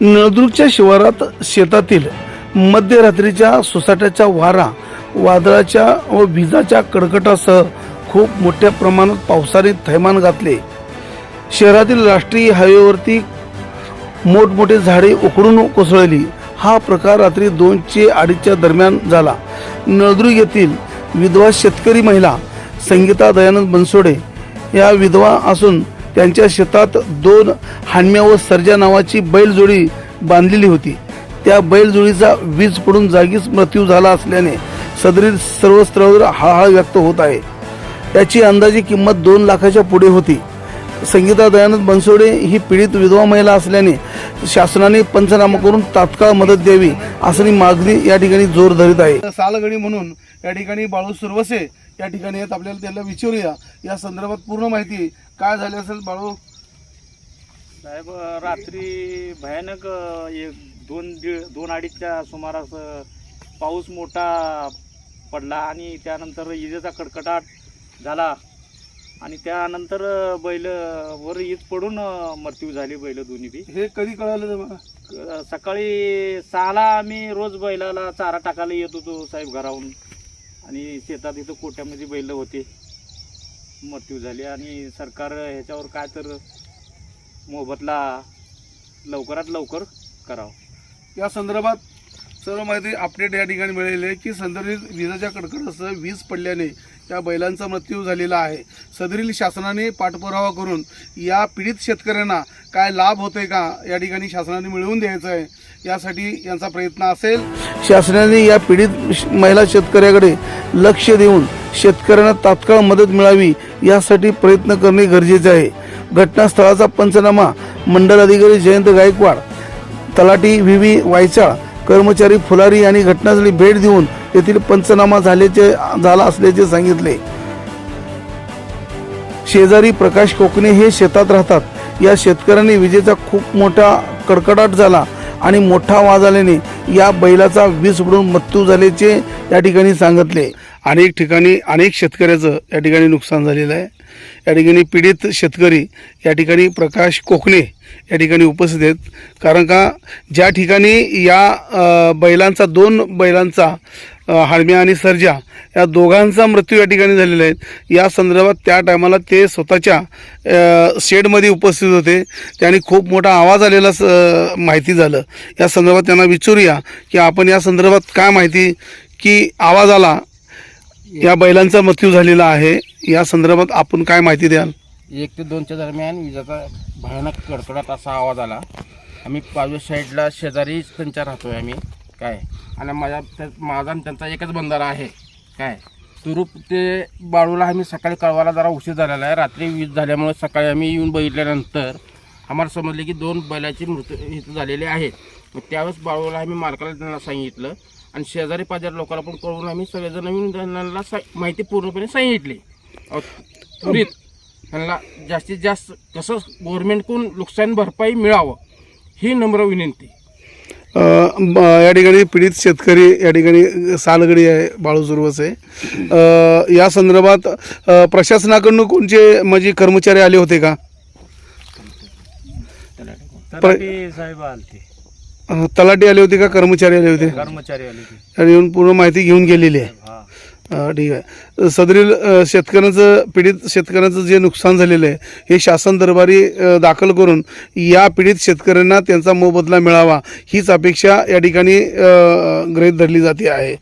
नळदुर्गच्या शिवारात शेतातील मध्यरात्रीच्या सोसाट्याच्या वारा वादळाच्या व विजाच्या कडकटासह खूप मोठ्या प्रमाणात पावसाने थैमान घातले. शहरातील राष्ट्रीय हायवेवरती मोठमोठे झाडे उकडून कोसळली. हा प्रकार रात्री दोनचे अडीचच्या दरम्यान झाला. नळदुर्ग येथील विधवा शेतकरी महिला संगीता दयानंद बनसोडे या विधवा असून त्यांच्या शेतात दोन हानम्या व सर्जा नावाची बैलजोडी बांधलेली होती. त्या बैलजोडीचा वीज पडून जागीच मृत्यू झाला असल्याने सदरील सर्व स्तरावर हळहळ व्यक्त होत आहे. याची अंदाजी किंमत दोन लाखाच्या पुढे होती. संगीता दयानंद बनसोडे ही पीडित विधवा महिला असल्याने शासनाने पंचनामा करून तात्काळ मदत द्यावी असं मागणी या ठिकाणी जोर धरीत आहे. सालगडी म्हणून या ठिकाणी बाळू सुरवसे या ठिकाणी आहेत. आपल्याला त्याला विचारूया. या संदर्भात पूर्ण माहिती काय झाली असेल बाळू? साहेब रात्री भयानक एक दोन दीड दोन अडीचच्या सुमारास पाऊस मोठा पडला आणि त्यानंतर इजेचा कडकडाट झाला. आणि त्यानंतर बैल वर ईज पडून मृत्यू झाली बैल दोन्ही बी. हे कधी कळालं तुम्हाला? सकाळी सहाला आम्ही रोज बैलाला चारा टाकायला येत होतो साहेब घराहून. आणि शेतात इथं कोट्यामध्ये बैल होते. मृत्यू झाले आणि सरकार ह्याच्यावर काय तर मोबदला लवकरात लवकर करावं. या संदर्भात सर्व माहिती अपडेट या ठिकाणी मिळाली आहे की संदर्भित विजेच्या कडकडासह वीज पडल्याने या बैलांचा मृत्यू झालेला आहे. सदरील शासनाने पाठपुरावा करून या पीडित शेतकऱ्यांना काय लाभ होते का या ठिकाणी शासनाने मिळवून द्यायचं आहे यासाठी यांचा प्रयत्न असेल. शासनाने या पीडित महिला शेतकऱ्याकडे लक्ष देऊन शेतकऱ्यांना तात्काळ मदत मिळावी यासाठी प्रयत्न करणे गरजेचे आहे. घटनास्थळाचा पंचनामा मंडल अधिकारी जयंत गायकवाड तलाठी व्ही व्ही वायचाळ कर्मचारी फुलारी यांनी घटनास्थळी भेट देऊन येथील पंचनामा झाल्याचे झाला असल्याचे सांगितले. शेजारी प्रकाश कोकणे हे शेतात राहतात. या शेतकऱ्यांनी विजेचा खूप मोठा कडकडाट झाला आणि मोठा आवाज आल्याने या बैलाचा वीज उडून मृत्यू झाल्याचे या ठिकाणी सांगितले. अनेक ठिकाणी अनेक शेतकऱ्याचं या ठिकाणी नुकसान झालेलं आहे. या ठिकाणी पीडित शेतकरी या ठिकाणी प्रकाश कोकणे या ठिकाणी उपस्थित आहेत. कारण का ज्या ठिकाणी या बैलांचा दोन बैलांचा हाडम्या आणि सर्जा या दोघांचा मृत्यू या ठिकाणी झालेला आहे. या संदर्भात त्या टायमाला ते स्वतःच्या शेडमध्ये उपस्थित होते. त्यांनी खूप मोठा आवाज आलेला स- माहिती झालं. या संदर्भात त्यांना विचारूया की आपण या संदर्भात काय माहिती की आवाज आला या बैलांचा मृत्यू झालेला आहे. या संदर्भात आपण काय माहिती द्याल? एक ते दोनच्या दरम्यान विजाचा भयानक कडकडाट असा आवाज आला. आम्ही पाचव्या साईडला शेजारी त्यांच्या राहतोय आम्ही. काय? आणि माझ्या त्या- माझा आणि त्यांचा एकच बंधारा आहे. काय? तुरूप ते बाळूला आम्ही सकाळी कळवायला जरा उशीर झालेला आहे. रात्री वीज झाल्यामुळे सकाळी आम्ही येऊन बघितल्यानंतर आम्हाला समजले की दोन बैलाची मृत्यू इथं झालेले आहेत मग त्यावेळेस बाळूला आम्ही मालकाला त्यांना सांगितलं आणि शेजारी पाजारी लोकांना पण कळवून आम्ही सगळेजण नवीन त्यांना सा- माहिती पूर्णपणे सांगितली. त्वरित त्यांना जास्तीत जास्त कसं गव्हर्नमेंटकडून नुकसान भरपाई मिळावं ही नम्र विनंती. अ, ब- या ठिकाणी पीडित शेतकरी या ठिकाणी सालगडी आहे बाळू सुरवसे अ, या संदर्भात अ, प्रशासनाकडून कोणचे म्हणजे कर्मचारी आले होते का? तलाठी साहेब अ, तलाठी आले होते का? कर्मचारी आले होते? कर्मचारी आले ते आणि येऊन पूर्ण माहिती घेऊन गेलेली आहे. हा. ठीक आहे. सदरील शेतकऱ्यांचं पीडित शेतकऱ्यांचं जे नुकसान झालेलं आहे हे शासन दरबारी दाखल करून या पीडित शेतकऱ्यांना त्यांचा मोबदला मिळावा हीच अपेक्षा या ठिकाणी गृहीत धरली जाते आहे.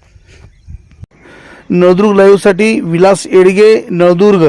नळदुर्ग लाईव्हसाठी विलास येडगे नळदुर्ग.